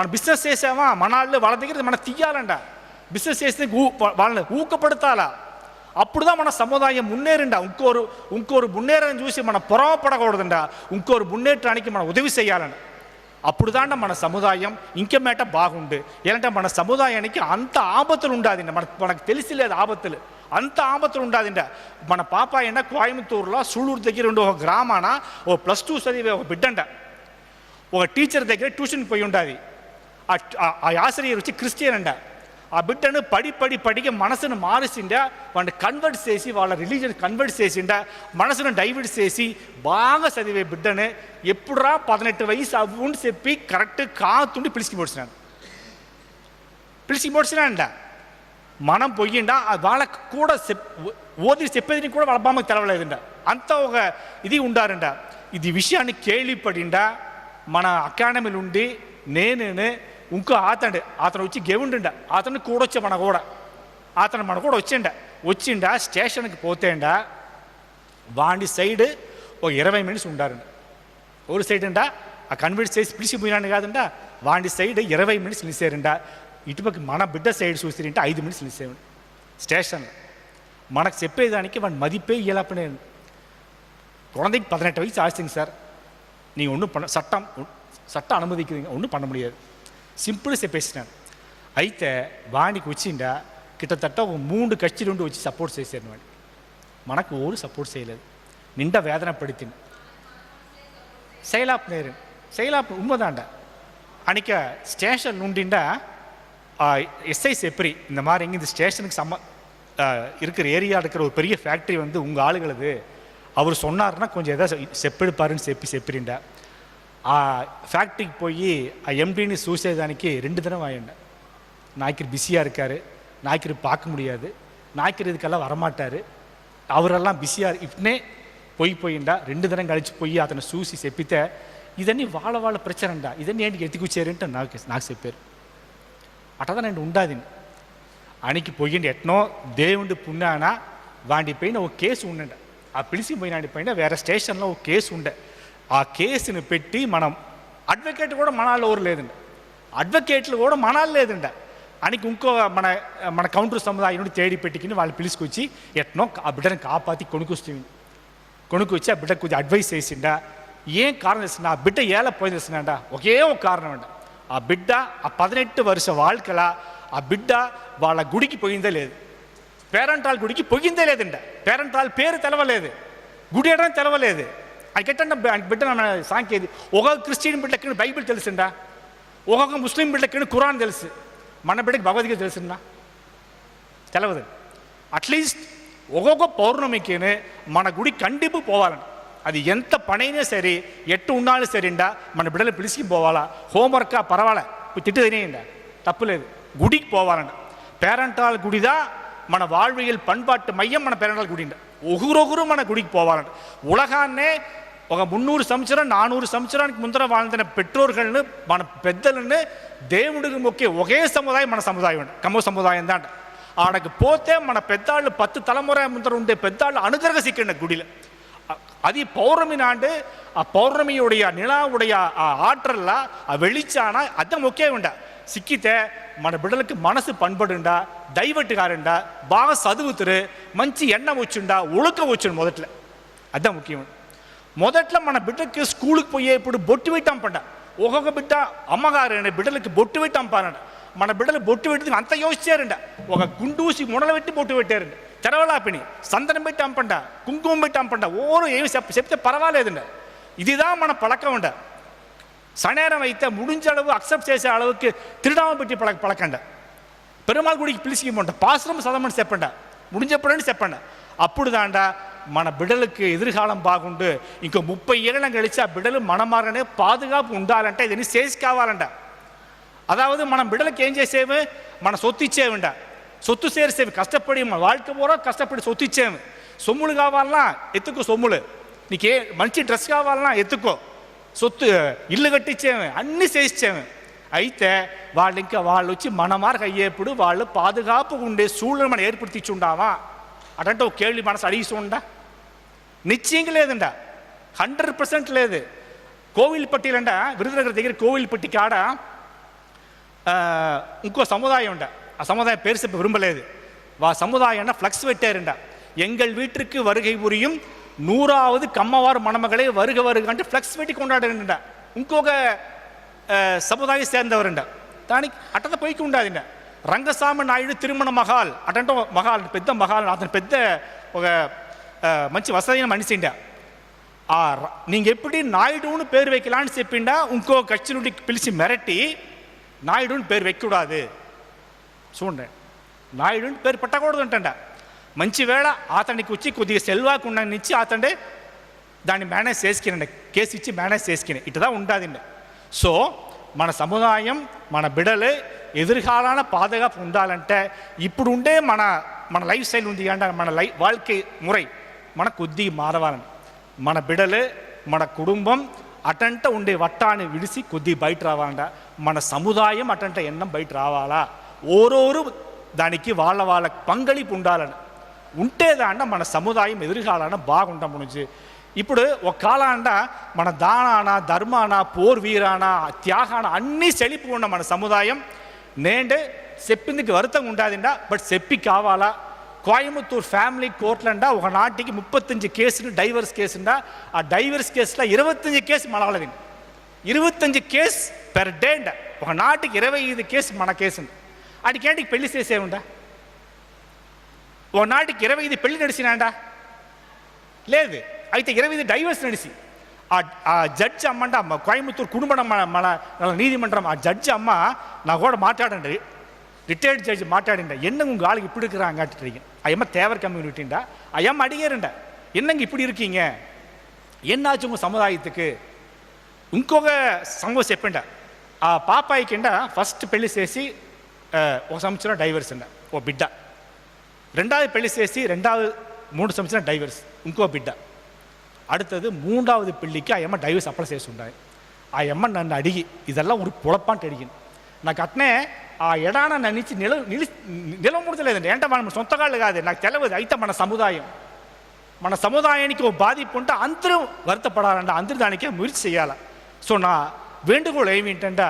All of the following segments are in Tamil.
మన బిజినెస్ చేసామా మన వాళ్ళు వాళ్ళ దగ్గర మనం తీయాలంట బిజినెస్ చేస్తే ఊ వాళ్ళని ఊకపడతాలా అప్పుడుదా మన సముదాయం మున్నేరిండా ఇంకోరు ఇంకోరు మున్నేరని చూసి మనం పొరవపడకూడదండా ఇంకోరు మున్నేటానికి మనం ఉదవి చేయాలండి అప్పుడుదాండ మన సముదాయం ఇంకేమేట బాగుండు ఏంటంటే మన సముదాయానికి అంత ఆపతులు ఉండాదండి మన మనకు తెలిసి లేదు ఆపతులు అంత ఆపతులు ఉండాదండి మన పాపాయన ఎండ కోయంబత్తూరులో సూళ్ళూరు దగ్గర ఉండే ఒక గ్రామాన ఓ ప్లస్ టూ చదివే ఒక బిడ్డంట ఒక టీచర్ దగ్గర ట్యూషన్ పోయి ఉండాది ఆ ఆ- ఆ ఆశ్రయర్ వచ్చి క్రిస్టియన్ అంట ఆ బిడ్డను పడి పడి పడికి మనసును మారిసిండ వాడిని కన్వర్ట్ చేసి వాళ్ళ రిలీజన్ కన్వర్ట్ చేసిండ మనసును డైవర్ట్ చేసి బాగా చదివే బిడ్డను ఎప్పుడురా పదినెట్టు వయసు అవ్వుని చెప్పి కరెక్ట్ కాతుండి పిలిచి పొడిచినాడు పిలిచి పొడిచినాడంట మనం పోయిండా ఆ వాళ్ళకు కూడా చెప్ ఓది చెప్పేది కూడా వాళ్ళ బామ్మకి తెలవలేదంట అంత ఒక ఇది ఉండారంట ఇది విషయాన్ని కేళిపడిండా మన అకాడమీలు ఉండి నేను ఇంకో ఆతండు అతను వచ్చి గెవుండిండ అతను కూడొచ్చే మన కూడా అతను మన కూడా వచ్చిండ వచ్చిండ స్టేషన్కి పోతేండ వాడి సైడ్ ఒక ఇరవై మినిట్స్ ఉండారండి ఒక సైడ్ అండా ఆ కన్విన్స్ చేసి పిలిచిపోయినాడు కాదండా వాడి సైడ్ ఇరవై మినిట్స్ నిలిచారండ ఇటుపక్క మన బిడ్డ సైడ్ చూసిరంటే ఐదు మినిట్స్ నిలిచామండి స్టేషన్లో మనకు చెప్పేదానికి వాడి மதிப்பே இயலாப்பினேன் குழந்தைக்கு பதினெட்டு வயசு ஆச்சுங்க சார் நீங்கள் ஒன்றும் பண்ண சட்டம் சட்டம் அனுமதிக்குதுங்க ஒன்றும் பண்ண முடியாது సింపుల్గా చెప్పేసినాను అయితే వాడికి వచ్చిండా కిట్టతట్ట ఒక మూడు కచ్చి నుండి వచ్చి సపోర్ట్ చేశారు వాడిని మనకు ఓరు సపోర్ట్ చేయలేదు నిండా వేదన పడితింది செயலாப் நேரு செயலாப் உண்மைதான்டா அன்றைக்கி ஸ்டேஷன் நுண்டிண்டா எஸ்ஐ செப்ரி இந்த மாதிரி இங்கே இந்த ஸ்டேஷனுக்கு சம்ம ஆ, இருக்கிற ஏரியா இருக்கிற ஒரு பெரிய ஃபேக்ட்ரி வந்து உங்கள் ஆளுகளது அவர் சொன்னார்னா கொஞ்சம் எதாவது செப்பெடுப்பாருன்னு செப்பி செப்பிரிண்டா ஃபேக்ட்ரிக்கு போய் எம்டின்னு சூசேதானிக்கு ரெண்டு தடவை வாங்கிண்டேன் நாய்க்கர் பிஸியாக இருக்கார் நாய்க்கர் பார்க்க முடியாது நாய்க்கர் இதுக்கெல்லாம் வரமாட்டார் அவரெல்லாம் பிஸியாக இப்பனே போய் పోయిండా రెండు దినం గడిచి పోయి అతను చూసి చెప్పితే ఇదన్నీ వాళ్ళ వాళ్ళ ప్రచరండా ఇదన్నీ ఏంటి ఎత్తుకొచ్చారంటే నాకు నాకు చెప్పారు అటదా నేను ఉండాది అనికి పోయిండి ఎట్నో దేవుడి పుణ్యాన వాడి పైన ఒక కేసు ఉండండి ఆ పిలిచి పోయినాడి పైన వేరే స్టేషన్లో ఒక కేసు ఉండే ఆ కేసుని పెట్టి మనం అడ్వకేట్ కూడా మనాళ్ళు ఎవరు లేదండి. అడ్వకేట్లు కూడా మనాలు లేదండి. అనికి ఇంకో మన మన కౌంటర్ సముదాయం నుండి తేడి పెట్టుకుని వాళ్ళు పిలుచుకొచ్చి ఎట్నో ఆ బిడ్డను కాపాతి కొనుకొస్తుంది కొనుక్కొచ్చి ఆ బిడ్డకు కొంచెం అడ్వైస్ చేసిండా. ఏం కారణం తెలిసిన ఆ బిడ్డ ఎలా పోయి తెలిసినండ ఒకే ఒక కారణం అంట. ఆ బిడ్డ ఆ పదినెట్టు వరుస వాళ్ళకలా ఆ బిడ్డ వాళ్ళ గుడికి పోయిందే లేదు. పేరంటాల గుడికి పొగిందే పేరెంట్ పేరంటాల పేరు తెలవలేదు. గుడి ఎడని తెలవలేదు. ఆయనకెట్టండి బిడ్డ సాంకేది ఒక క్రిస్టియన్ బిడ్డకి బైబిల్ తెలిసిందా ఒక్కొక్క ముస్లిం బిడ్డకి ఖురాన్ తెలుసు మన బిడ్డకి భగవద్గీత తెలిసిందా తెలవదు అట్లీస్ట్ ఒక్కొక్క పౌర్ణమికినే మన గుడి కండిపు పోవాలండి అది ఎంత పనైనా సరే ఎట్టు ఉండాలి సరేండా మన బిడ్డలు పిలిచి పోవాలా హోంవర్కా పర్వాలే ఇప్పుడు తిట్టు తినేయండా తప్పులేదు గుడికి పోవాలంట పేరంటాల గుడిదా మన வாழ்வியல் பண்பாட்டு மையம் మన పేరంటాల గుడి ఒగురొగురుమన గుడికి పోవాలంట ఉలగాన్నే ఒక మున్నూరు సంవత్సరం నానూరు సంవత్సరానికి ముందర వాళ్ళని పెట్రోర్గల్ని మన పెద్దలను దేవుడికి మొక్కే ఒకే సముదాయం మన సముదాయం అంట కమ్మ సముదాయం దాంట ఆడకు పోతే మన పెద్దాళ్ళు పత్తు తలముర ముందర ఉండే పెద్దాళ్ళు అనుదరగ సిక్కండి గుడిలో అది பௌர்ணமி நாண்டு ஆ பௌர்ணமியுடைய நிலாவுடைய ஆற்றலில் வெளிச்சானா அதை முக்கியம் உண்டா ಸಿಕ್ಕಿತೆ మన బిడ్డలకి మనసు పనబడుండా దైవట్టు కారండా బాగా చదువుతురు మంచి ఎండ వచ్చిండా ఉళక వచ్చిండు మొదట్లో అదే ముఖ్యం మొదట్లో మన బిడ్డకి స్కూల్కి పోయే ఇప్పుడు బొట్టు పెట్టి పంపండ ఒక్కొక్క బిడ్డ అమ్మగారు అండి బిడ్డలకి బొట్టు పెట్టి పంపారంట మన బిడ్డలు బొట్టు పెట్టి అంత యోచించారంట ఒక గుండూసి ముడలు పెట్టి బొట్టు పెట్టారండి తెరవలాపిని సంతనం పెట్టి అంపండ కుంకుమం పెట్టి అంపండ ఓరు ఏమి చెప్ చెప్తే పర్వాలేదండి ఇదిదా మన పళకం ఉండ సనేరం అయితే ముడించే அளவு అక్సెప్ట్ చేసే அளவுக்கு తిరునామం పెట్టి పలక పలకండ పెరుమాళ్ గుడికి పిలిచిమంట పాశ్రమ సదమని చెప్పండ முடிஞ்சப்படன்னு చెప్పండి అప్పుడు దాండ మన బిడ్డలకి ఎదురుకాలం బాగుండు ఇంకో ముప్పై ఏళ్ళం గడిచి ఆ బిడ్డలు మనమారనే పాదుగాపు ఉండాలంటే ఇదని చేసి కావాలంట అదావదు మనం బిడ్డలకి ఏం చేసేవి మన సొత్తు ఇచ్చేవిండ సొత్తు చేసేవి కష్టపడి మన వాళ్ళకి పూరా కష్టపడి సొత్తు ఇచ్చేవి సొమ్ములు కావాలన్నా ఎత్తుకో సొమ్ములు నీకే మంచి డ్రెస్ కావాలన్నా ఎత్తుకో సొత్తు ఇల్లు కట్టించాము అన్ని చేయించాము అయితే వాళ్ళు ఇంకా వాళ్ళు వచ్చి మనమార్గ అయ్యేప్పుడు వాళ్ళు పాదుగాపుగా ఉండే సూళ్ళను మనం ఏర్పడితిచ్చుండామా అటంటే ఒక కేళ్ళు మనసు అడిగిస్తుండా నిశ్చయంగా లేదండ హండ్రెడ్ పర్సెంట్ లేదు కోవిల్పట్టిలంట విరుదనగర్ దగ్గర కోవిల్పట్టి కాడ ఇంకో సముదాయం ఉండ ఆ సముదాయం பேர் செப்ப விரும்பலேது வா சமுதாயம்னா ஃப்ளக்ஸ் வெட்டேருண்டா எங்கள் வீட்டிற்கு வருகை புரியும் నూరావది కమ్మవారు మనమగలే వరుగ వరుగ అంటే ఫ్లెక్స్ పెట్టి కొండాడండ ఇంకొక సముదాయం సేందవరండ దానికి అటత పైకి ఉండాదిండ రంగస్వామి నాయుడు తిరుమణ మహాల్ అటంటే మహాల్ పెద్ద మహాల్ అతను పెద్ద ఒక మంచి వసదైన మనిషిండ நீங்கள் எப்படி நாயுடுன்னு பேர் வைக்கலான்னு செப்பிண்டா உங்கோ கட்சியினுடைய பிழிச்சு மிரட்டி நாயுடுன்னு பேர் வைக்கக்கூடாது சூண்டேன் நாயுடுன்னு பேர் பட்டக்கூடாதுன்ட்டேன்டா మంచి వేళ అతనికి వచ్చి కొద్దిగా సెల్వాకుండా ఇచ్చి అతడే దాన్ని మేనేజ్ చేసుకునండి. కేసు ఇచ్చి మేనేజ్ చేసుకునే. ఇటుదా ఉండాదండి. సో మన సముదాయం మన బిడలే ఎదురుకాలాన పాదగా ఉండాలంటే ఇప్పుడు ఉండే మన మన లైఫ్ స్టైల్ ఉంది అంటే మన లైఫ్ వాళ్ళకి మురై మన కొద్ది మారవాలని. మన బిడలే మన కుటుంబం అటంట ఉండే వట్టాన్ని విడిసి కొద్ది బయట రావాలంట. మన సముదాయం అటంట ఎన్నం బయట రావాలా? ఓరోరు దానికి వాళ్ళ వాళ్ళ పంగళిపు ఉండాలని ఉంటేదాంట మన సముదాయం ఎదురుకాలన బాగుంటాం నుంచి ఇప్పుడు ఒక కాలాంట మన దానాన ధర్మాన పోర్వీరాన త్యాగాన అన్నీ చెలిపోకుండా మన సముదాయం నేంటే చెప్పిందికి వరుతంగా ఉంటుందిండా బట్ చెప్పి కావాలా కోయంబత్తూర్ ఫ్యామిలీ కోర్ట్లండా ఒక నాటికి ముప్పత్తஞ்சு కేసులు డైవర్స్ కేసుండా ఆ డైవర్స్ కేసులో ఇరవత్తஞ்சு కేసు మనవాళ్ళది ఇరవత్తஞ்சు కేసు పెర్ డేండ ఒక నాటికి ఇరవై ఐదు కేసు మన కేసు అడికేంటికి పెళ్లి చేసేవుండా ఓ నాటికి ఇరవై ఐదు పెళ్లి నడిచినాండా లేదు అయితే ఇరవై ఐదు డైవర్స్ నడిచి ఆ ఆ జడ్జి అమ్మంట అమ్మ కోయంబత్తూరు కుటుంబం మన మన நீதிமன்றம் ఆ జడ్జి అమ్మ నా కూడా మాట్లాడండి ரிட்டையர்ட் ஜட்ஜ் மாட்டாடிண்டா என்னங்க உங்கள் ஆளுக்கு இப்படி இருக்கிறாங்காட்டுறீங்க ஐயம்மா தேவர் கம்யூனிட்டிண்டா ஐயம்மா அடிக்கிறண்டா என்னங்க இப்படி இருக்கீங்க என்னாச்சு உங்கள் சமுதாயத்துக்கு ఇంకొక సంగతి చెప్పిండ ఆ పాపాయికిండ ఫస్ట్ పెళ్లి చేసి ఆ, ఒక సంవత్సరం డైవర్స్ అండ ఓ బిడ్డ రెండవది పెళ్లి చేసి రెండవది మూడు సంవత్సరం డైవర్స్ ఇంకో బిడ్డ அடுத்தது மூன்றாவது பிள்ளைக்கு ஐயம்மா டைவர்ஸ் அப்ளை செய்ய சொன்னாங்க ஆ அம்மா நான் அடிகி இதெல்லாம் ஒரு புழப்பான்ட்டு அடிகின் நான் கட்டினே ఆ ఎడాన నిలిచి నిల నిలి నిలవముడతలేదండి ఏంట మనం సొంతగాళ్ళు కాదు నాకు తెలియదు అయితే మన సముదాయం మన సముదాయానికి ఓ బాధింపు ఉంటే అందరూ వర్తపడాలంటే అందరూ దానికే మురిచి చేయాలి సో నా వేண்டுగోళ ఏమిటంటే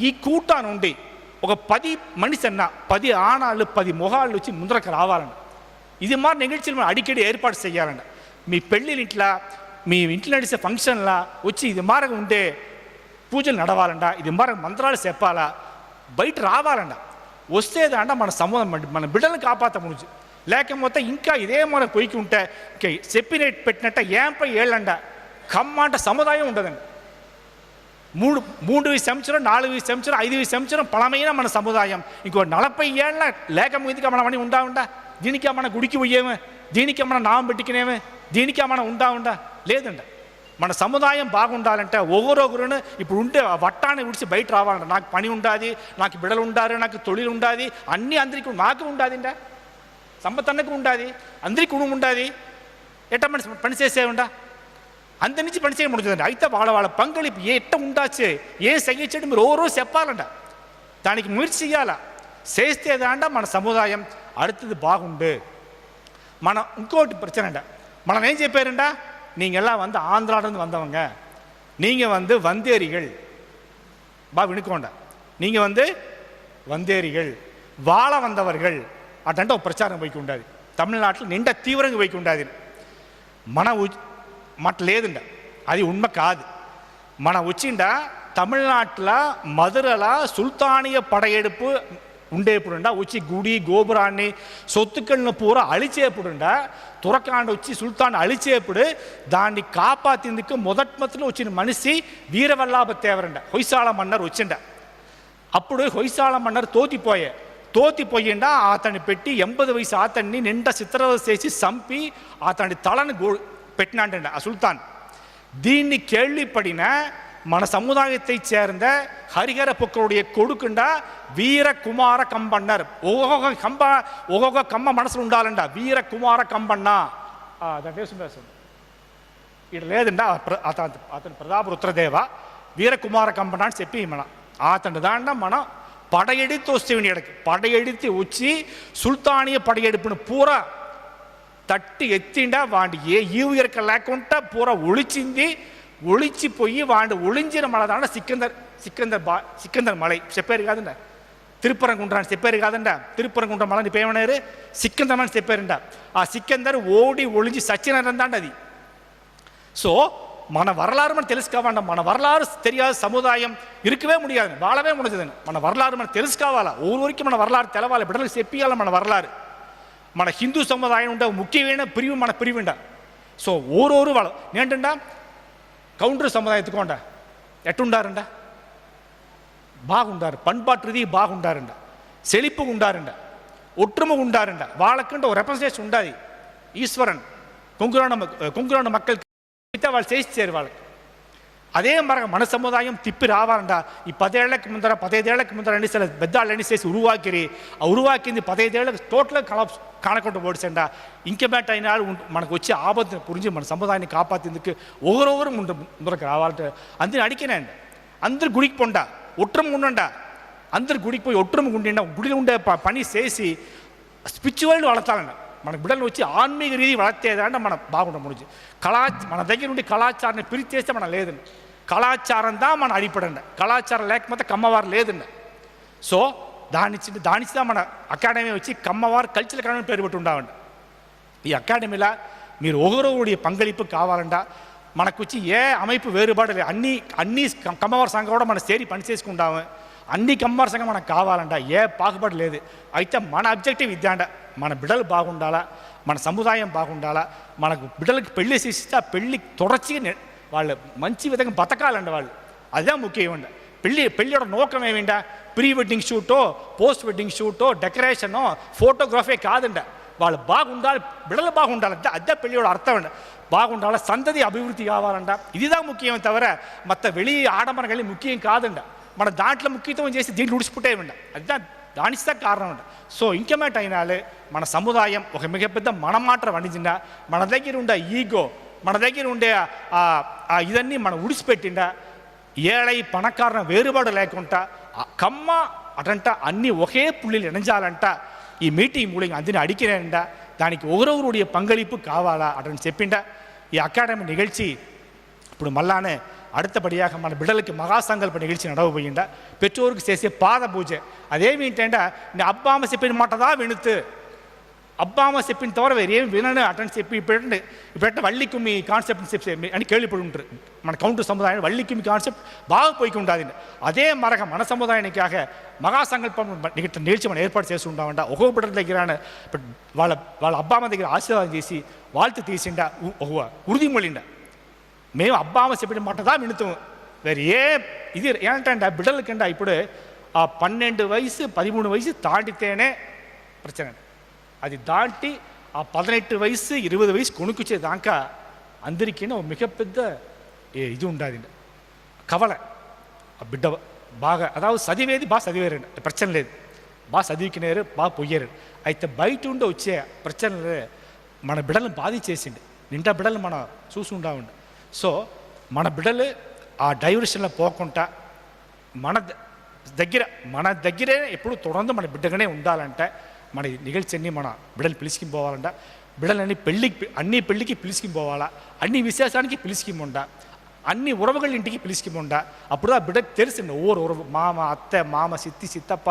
ఈ కూటా నుండి ఒక పది మనిషి పది ఆనాళ్ళు పది మొహాళ్ళు వచ్చి ముందరకు రావాలండి ఇది మా నిగழ்చిలు అడికడి ఏర్పాటు చేయాలండి మీ పెళ్ళిళ్ళ మీ ఇంట్లో నడిచే ఫంక్షన్లా వచ్చి ఇది మారగా ఉంటే పూజలు నడవాలంట ఇది మారక మంత్రాలు చెప్పాలా బయట రావాలంట. వస్తే దాంట మన సంబంధం అండి మన బిడ్డలను కాపాడతాం నుంచి లేకపోతే ఇంకా ఇదే మన పొయ్యికి ఉంటే ఇంకా చెప్పిన పెట్టినట్ట ఏంపై ఏళ్ళండ కమ్మ అంట సముదాయం ఉండదండి. మూడు మూడు సంవత్సరం నాలుగు సంవత్సరం ఐదు సంవత్సరం పలమైన మన సముదాయం. ఇంకో నలభై ఏళ్ళ లేక మీదుగా మనం అని ఉండా ఉండా? దీనికి మన గుడికి పోయేమే? దీనికి మన నామం పెట్టుకునేమే? దీనికి మనం ఉండా ఉండా? లేదండ మన సముదాయం బాగుండాలంటే ఒకరొకరును ఇప్పుడు ఉంటే ఆ వట్టాన్ని విడిచి బయట రావాలంట. నాకు పని ఉండాది నాకు బిడలు ఉండారు నాకు తొలిలు ఉండాది అన్నీ అందరికీ నాకు ఉండాదిండా సంపతన్నకు ఉండాది అందరికీ ఉండాది. ఎట్ట పని పని చేసే ఉండా அந்த నుంచి பணிச்சே முடிஞ்சదండి అయితే వాళ్ళ வாழ పంగళిపు ఎట్ట ఉండాచే ఏ సంగించడం మీరు ఓ రోజు చెప్పాలంట దానికి முயற்சி చేయాల చేస్తే దాంట మన సముదాయం అడుతుంది బాగుండు మన ఇంకోటి ప్రచన అంట మనం ఏం చెప్పారంట நீங்கள்லாம் வந்து ஆந்திராவிலேருந்து வந்தவங்க. நீங்கள் வந்து வந்தேரிகள். பா விணுக்கோண்ட நீங்கள் வந்து வந்தேரிகள். வாழ வந்தவர்கள். அட்டன்ட்டு ஒரு பிரச்சாரம் வைக்க உண்டாது தமிழ்நாட்டில் நின்ற தீவிரங்க வைக்க உண்டாது மன మట్లేదుండ అది ఉన్మ కాదు మన వచ్చిండ తమిళనాట్ల మధురల సుల్తానియ పడయెడుపు ఉండేప్పుడుండా వచ్చి గుడి గోపురాన్ని సొత్తుకళ్ళను పూరా అలిచేప్పుడుండా తురకాండ వచ్చి సుల్తాన్ అలిచేప్పుడు దాన్ని కాపాతిందుకు మొదట్లో వచ్చిన మనిషి వీరవల్లాభ తేవరండ హొయ్సాళ మన్నర్ వచ్చిండ అప్పుడు హొయ్సాళ మన్నర్ తోతిపోయే తోతిపోయిండా అతన్ని పెట్టి ఎంబది వయసు అతన్ని నిండా చిత్రవద చేసి చంపి అతని తలను గో పెట్టినాంట సుల్తాన్ దీన్ని కేళ్ళిపడిన మన సముదాయத்தை சேர்ந்த ஹரிகர பொக்கருடைய கொடுக்குண்டா வீரகுமார கம்பன்னர் ஒவ்வொக கம்ப ஒவ்வொக கம்ப மனசுలు ఉండాలంటా వీరకుమార కంబన్న దాని వేసు వేసు ఇక్కడ లేదండి అతను అతను ప్రతాప రుద్రదేవ వీరకుమార కంబన అని చెప్పి మన అతను దాంట్లో మనం పడయెడిత్తు వస్తే పడయెడిత్తి వచ్చి సుల్తానీయ పడయెడుపును పూరా తట్టి ఎత్తిండా వాడి ఏ ఈవు ఎరక లేకుండా పూర ఒలిచింది ఒలిచిపోయి వాడి ఒలించిన మళ్ళదాడ సిక్కందర్ సిక్కందర్ బా సిక్కందర్ మలై చెప్పారు కాదండ తిరుపరంకుంట్ర అని చెప్పారు కాదండ తిరుపరంకుంట్ర మళ్ళీ పేమనారు సిక్కందర్ అని చెప్పారంట ఆ సిక్కందర్ ఓడి ఒలించి సత్యనారందాండి అది సో మన வரலாறு మనం తెలుసుకోవాలంట మన వరలారు తెలియాలి సముదాయం ఇరుకవే ముడియాదు వాళవే ముడిచదని మన వరలారు మనం తెలుసుకోవాలా ఊరికి మన వరలారు తెలవాలి బిడ్డలకు చెప్పియాలి మన వరలారు మన హిందూ సముదాయం ఉండే ముఖ్యమైన పిరివి మన పిరివిండ సో ఓరోరు వాళ్ళు ఏంటంట కౌంటర్ సముదాయత్తుకోండ ఎట్టుండారండ బాగుండారు పంపాటు రీతి బాగుండారండ సెలిపు ఉండారండ ஒற்றுமை உண்டாருண்டா வாழ்க்குன்ற ஒரு ரெப்ரசன்டேஷன் உண்டாது ஈஸ்வரன் கொங்குரான கொங்குரான மக்கள் வாழ் செய்தி சேர் வாழ்க்கை అదే మరొక మన సముదాయం తిప్పి రావాలంట ఈ పదేళ్లకు ముందర పదైదేళ్లకు ముందర ఎన్ని సిల పెద్దాళ్ళు ఎన్ని చేసి ఉరువాకిరి ఆ ఉరువాకింది పదైదేళ్లకు టోటల్గా కలప్స్ కానకుండా ఓడిసండ ఇంకెమేట్ అయినా మనకు వచ్చే ఆపత్తిని గురించి మన సముదాయాన్ని కాపాడేందుకు ఒకరొకరు ముందరకు రావాలంటే అందరిని అడిగినాండి అందరు గుడికి పొండ ఒట్టరం ఉండండా అందరు గుడికి పోయి ఒట్టరం ఉండి గుడిలో ఉండే పని చేసి స్పిరిచువల్ని వళతాలండి మన బిడ్డలను వచ్చి ఆన్మీక రీతి వళత్తేదంటే మన బాగుండ ముడిచి కళా మన దగ్గర నుండి కళాచారాన్ని పిలిచేస్తే మన లేదండి. కళాచారం దా మన అడిపడండి కళాచారం లేకపోతే కమ్మవారు లేదండి. సో దాని దానిచిదా మన అకాడమీ వచ్చి కమ్మవారు కల్చరల్ అకాడమీ పేరు పెట్టి ఉండామండి ఈ అకాడమీలో మీరు ఒకరొకడి పంగలింపు కావాలంట. మనకొచ్చి వచ్చి ఏ అమైపు వేరుబాడలే అన్ని అన్ని కమ్మవారి సంఘం కూడా మనం చేరి పని చేసుకుంటాము. అన్ని కమ్మవారి సంఘం మనకు కావాలంట. ఏ పాకుబడి లేదు. అయితే మన అబ్జెక్టివ్ ఇద్దాంట మన బిడలు బాగుండాలా? మన సముదాయం బాగుండాలా? మనకు బిడ్డలకి పెళ్ళి చేసిస్తే ఆ పెళ్ళి తొడచి వాళ్ళు మంచి విధంగా బతకాలండి వాళ్ళు. అదే ముఖ్యం అండి. పెళ్ళి పెళ్ళిడ నోకం ఏమిండా? ప్రీ వెడ్డింగ్ షూటో పోస్ట్ వెడ్డింగ్ షూటో డెకరేషనో ఫోటోగ్రఫీ కాదండ. వాళ్ళు బాగుండాలి బిడ్డలు బాగుండాలి. అద్దె అద్దె పెళ్ళియోడ అర్థం అండి. బాగుండాలి? సంతతి అభివృద్ధి కావాలంట. ఇదిదా ముఖ్యం తవర మొత్తం వెళ్ళి ఆడంబరం ముఖ్యం కాదండ. మన దాంట్లో ముఖ్యత్వం చేసి దీంట్లో ఉడిసిపుట్టేయండి అదే దానిస్తే కారణం సో ఇంకేమేటైనాలు మన సముదాయం ఒక మిగపెద్ద మనమాట వండించిందా మన దగ్గర ఉండే ఈగో మన దగ్గర ఉండే ఇదన్నీ మనం ఉడిసిపెట్టిండ ఏడై పణకారణ వేరుబాటు లేకుండా కమ్మ అటంట అన్నీ ఒకే పుల్లిలు ఇణించాలంట ఈ మీటింగ్ మూలింగ్ అందిని అడిగినంట దానికి ఒకరొకరుడియ పంగళింపు కావాలా అటని చెప్పిండ ఈ అకాడమీ నిగழ்చి ఇప్పుడు మళ్ళానే அடுத்தபடியாக మన బిడ్డలకి మహాసంకల్ప నిగిల్చి నడవబోయిండా పెట్రోరుకు చేసే పాద పూజ అదేమి ఏంటంటే నేను అబ్బామ చెప్పిన మాటదా వినుతు అబ్బామ చెప్పిన తవర వేరేం వినను అటెండ్ చెప్పి ఇప్పుడు ఇప్పుడు వల్లికుమ్మి కాన్సెప్ట్ని చెప్పి అని కేళ్ళిప్పుడు ఉంటారు మన కౌంటర్ సముదాయం వల్లికుమ్మి కాన్సెప్ట్ బాగా పోయికి ఉండాలి అదే మరక మన సముదాయానికాక మహాసంకల్పం ఇక్కడ నిలిచి మనం ఏర్పాటు చేసి ఉంటామంట ఒక్కొక్క బిడ్డల దగ్గర వాళ్ళ వాళ్ళ అబ్బామ దగ్గర ఆశీర్వాదం చేసి వాళ్ళతో తీసిండా ఉరుదిమొళిండా మేము అబ్బామ చెప్పిన మటదా వినుతాం వేరు ఏ ఇది ఏంటంటే ఆ బిడ్డలకంటే ఇప్పుడు ఆ పన్నెండు వయసు పదిమూడు వయసు దాటితేనే ప్రచన అది దాటి ఆ పదినెట్టు వయసు ఇరవై వయసు కొనుక్కుచ్చేదాకా అందరికీ ఒక మిగపెద్ద ఇది ఉండదు కవల ఆ బిడ్డ బాగా అదావు చదివేది బాగా చదివేరండి ప్రచన లేదు బాగా చదివికినారు బాగా పోయారు అయితే బయట ఉండి వచ్చే ప్రచనలే మన బిడ్డలను చేసిండు నిండా బిడ్డలు మనం చూసి ఉండా ఉండి సో మన బిడ్డలు ఆ డైవర్షన్లో పోకుండా మన దగ్గర మన దగ్గరే ఎప్పుడు తొడందు మన బిడ్డగానే ఉండాలంటే. మన నిగల్చి మన బిడ్డలు పిలిచికి పోవాలంట. బిడ్డలన్నీ పెళ్ళికి అన్ని పెళ్ళికి పిలిచికి పోవాలా. అన్ని విశేషానికి పిలిచికి ఉండా అన్ని ఉறவுகள் ఇంటికి పిలిచికిముండ అప్పుడు ఆ బిడ్డకు తెలిసిండు ఓరు ఉறவு మామ అత్త మామ సిత్తి సిత్తప్ప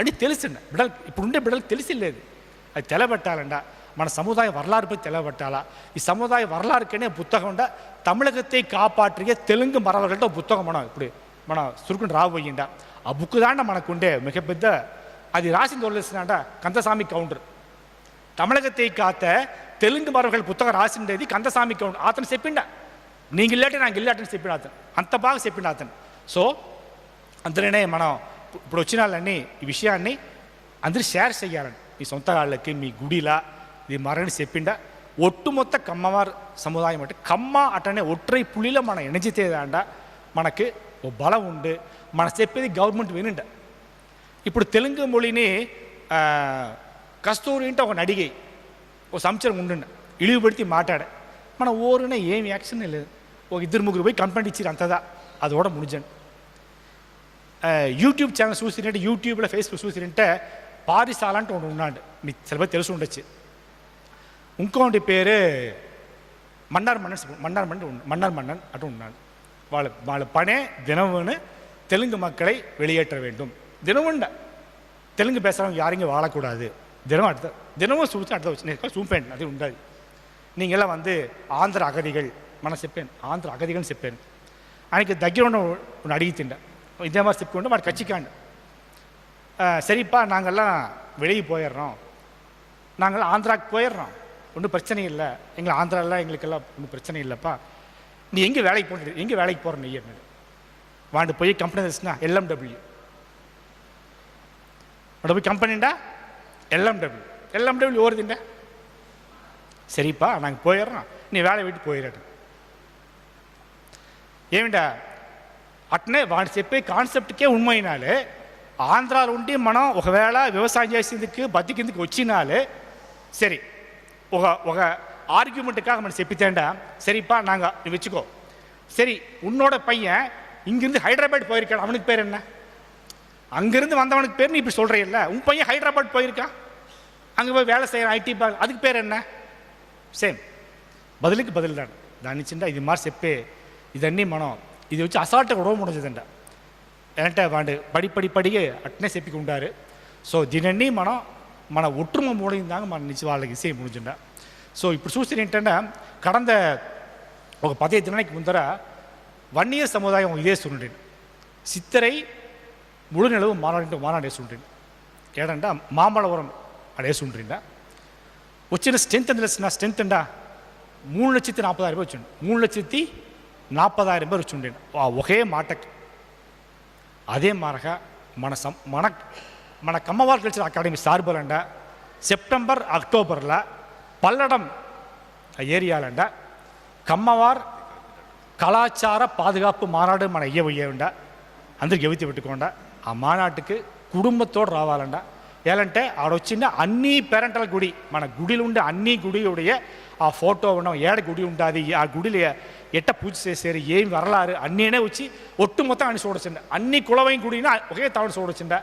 అని తెలిసిండు. బిడ్డలు ఇప్పుడుండే బిడ్డలకు తెలిసిలేదు అది తెలబెట్టాలండ మన సముదాయ వరలారుపై తెలవబట్టాలా ఈ సముదాయ వరలారుకనే పుస్తకండ తమిళకత్తే కాపాట్రిగే తెలుగు మరవగలతో పుస్తకం మనం ఇప్పుడు మన సురుకుని రాబోయిండ ఆ బుక్ దాంట మనకుండే మిగ పెద్ద అది రాసింది వదిలేసినాట కందసామి కౌంటర్ తమిళకత్తే కాత తెలుగు మరొకళ్ళ పుస్తకం రాసిండేది కందసామి కౌంటర్ అతను చెప్పిండ నీకు ఇల్లాటే నాకు ఇల్లాటని చెప్పిండు అతను అంత బాగా చెప్పిండు అతను సో అందులోనే మనం ఇప్పుడు వచ్చిన వాళ్ళని ఈ విషయాన్ని అందరూ షేర్ చేయాలని మీ సొంత వాళ్ళకి మీ గుడిలా ఇది మరని చెప్పిండ ఒట్టుమొత్త కమ్మవారు సముదాయం అంటే కమ్మ అటనే ఒట్రై పులిలో మన ఎణజితేదాండ మనకి ఓ బలం ఉండు మన చెప్పేది గవర్నమెంట్ వినిండ ఇప్పుడు తెలుగు మొళిని కస్తూరి ఇంట ఒక అడిగి ఓ సంవత్సరం ఉండుండ ఇలివిబడితే మాట్లాడ మన ఊరిన ఏం యాక్షన్ లేదు ఒక ఇద్దరు ముగ్గురు పోయి కంప్లైంట్ ఇచ్చారు అంతదా అది కూడా ముడిజండి యూట్యూబ్ ఛానల్ చూసినట్టే యూట్యూబ్లో ఫేస్బుక్ చూసినట్టే పారిసాలంటూ ఉన్నాడు మీకు సెలవు తెలిసి ఉండొచ్చు ఇంకోటి పేరు మన్నార్ మన్నన్ చెప్పు- మన్నార్ మన్నన్ ఉన్- மன்னார் மன்னன் அட்டு உண்டான் వాళ్ళ వాళ్ళ పనే దినమును తెలుగు మక్కళై வெளியேற்ற வேண்டும் దినముండ தெலுங்கு பேசுகிறவங்க யாரும் இங்கே வாழக்கூடாது தினமும் அடுத்த தினமும் சூழ்ச்சி அடுத்த வச்சு சூப்பேன் அது உண்டாது நீங்களாம் வந்து ஆந்திர அகதிகள் మన చెప్పాను ఆంధ్ర అగదిగని చెప్పాను ఆయనకి దగ్గర ఉన్న ஒன்று அடிக்கித்திண்ட இதே மாதிரி చెప్పుకుంటే వాడు கட்சிக்காண்டு சரிப்பா நாங்கள்லாம் வெளியே போயிடுறோம் நாங்கள் ஆந்திராவுக்கு போயிடுறோம் ஒன்றும் பிரச்சனை இல்லை. எங்களை ஆந்திராவில் எங்களுக்கெல்லாம் ஒன்றும் பிரச்சனை இல்லைப்பா. நீ எங்கே வேலைக்கு போகிறது எங்கே வேலைக்கு போகிற நீ என்ன வாண்டு போய் கம்பெனி இருந்துச்சுன்னா எல்எம்டபிள்யூ அட போய் கம்பெனிண்டா எல்எம்டபிள்யூ எல்எம்டபிள்யூ ஓடுதுண்டா சரிப்பா நாங்கள் போயிடுறோம் நீ வேலை விட்டு போயிடணும் ஏமிண்டா అట్నే వాడు చెప్పే కాన్సెప్ట్కే ఉమ్మైనాలే ఆంధ్రాలు ఉండి మనం ఒకవేళ వ్యవసాయం చేసేందుకు బతికిందుకు వచ్చినాలే சரி ఒక ఒక ஆர்கியூமெண்ட்டுக்காக நம்ம செப்பித்தேன்டா சரிப்பா நாங்கள் நீ வச்சுக்கோ சரி உன்னோட பையன் இங்கிருந்து ஹைதராபாத் போயிருக்கான் அவனுக்கு பேர் என்ன அங்கிருந்து வந்தவனுக்கு பேர் நீ இப்படி சொல்கிறில்ல உன் பையன் ஹைதராபாத் போயிருக்கான் அங்கே போய் வேலை செய்கிற ஐடி பார்க் அதுக்கு பேர் என்ன సేమ్ బదులుకి బదులుదాడు దాని ఇచ్చిండ ఇది మారి చెప్పే ఇదన్నీ మనం ఇది వచ్చి అసాల్ట్ గొడవ ముడదంట ఏంటంటే వాడు పడి పడి పడిగే అట్నే చెప్పికుంటారు సో దీనన్నీ మనం మన ఒట్టుమ మూడిందాక మన నుంచి వాళ్ళకి సేమ్ ముందుండ సో ఇప్పుడు చూస్తే ఏంటంటే కడంద ఒక పదహైదు దినానికి ముందర వన్నియర్ సముదాయం ఇదేస్తుండే சித்திரை முழு நிலவு மாநாடு மாநாடு వేసుకుంటుంది ఏడంటా మామలవరం అక్కడ వేసుకుంటుందా వచ్చిన స్ట్రెంత్ ఎంత తెలిసిన స్ట్రెంత్ అంటా మూడు లక్షత్తి నాற்பదాయిరం రూపాయలు వచ్చిండు మూడు లక్షత్తి నాற்பదాయిరం రూపాయలు వచ్చిండే ఒకే మాటకి అదే మారక మన సం మన మన కమ్మవారి కల్చర్ అకాడమీ సార్బలండ సెప్టెంబర్ అక్టోబర్లో పల్లడం ஏரியாலண்ட கம்மவார் கலாச்சார பாதுகாப்பு மாநாடு மன ஐய ஒய்யவுண்ட అందరికి ఎవతి పెట్టుకోండ ఆ మానాటికి కుటుంబతోడు రావాలండ ఏలంటే ఆడొచ్చిన అన్ని పేరెంటల గుడి మన గుడిలు ఉండే అన్ని గుడి ఉడయ ఆ ఫోటో ఉన్నాం ఏడ గుడి ఉంటుంది ఆ గుడిలో ఎట్ట పూజ చేశారు ఏం వరలారు అన్నీనే వచ్చి ఒట్టు మొత్తం అని చూడొచ్చిండ అన్ని కులవైన గుడిని ఒకే తాడు చూడొచ్చిండ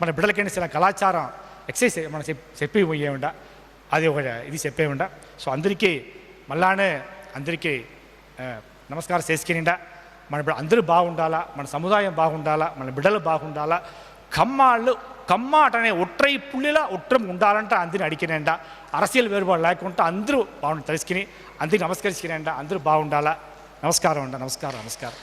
మన బిడ్డలకైనా చిన్న కళాచారం ఎక్సైజ్ మన చెప్ చెప్పి పోయేవండ అది ఒక ఇది చెప్పేవండ సో అందరికీ మళ్ళానే అందరికీ ఆ, నమస్కారం చేసుకునిండా మన బిడ్డ అందరూ బాగుండాలా మన సముదాయం బాగుండాలా మన బిడ్డలు బాగుండాలా కమ్మాళ్ళు కమ్మాట అనే ఒట్రై పుల్లిలా ఒట్రం ఉండాలంటే అందరిని అడిగినండ అరసీలు వేరుబాటు లేకుండా అందరూ బాగుండి తెలుసుకుని అందరికి నమస్కరించుకునేండ అందరూ బాగుండాలా? నమస్కారం అండి నమస్కారం నమస్కారం.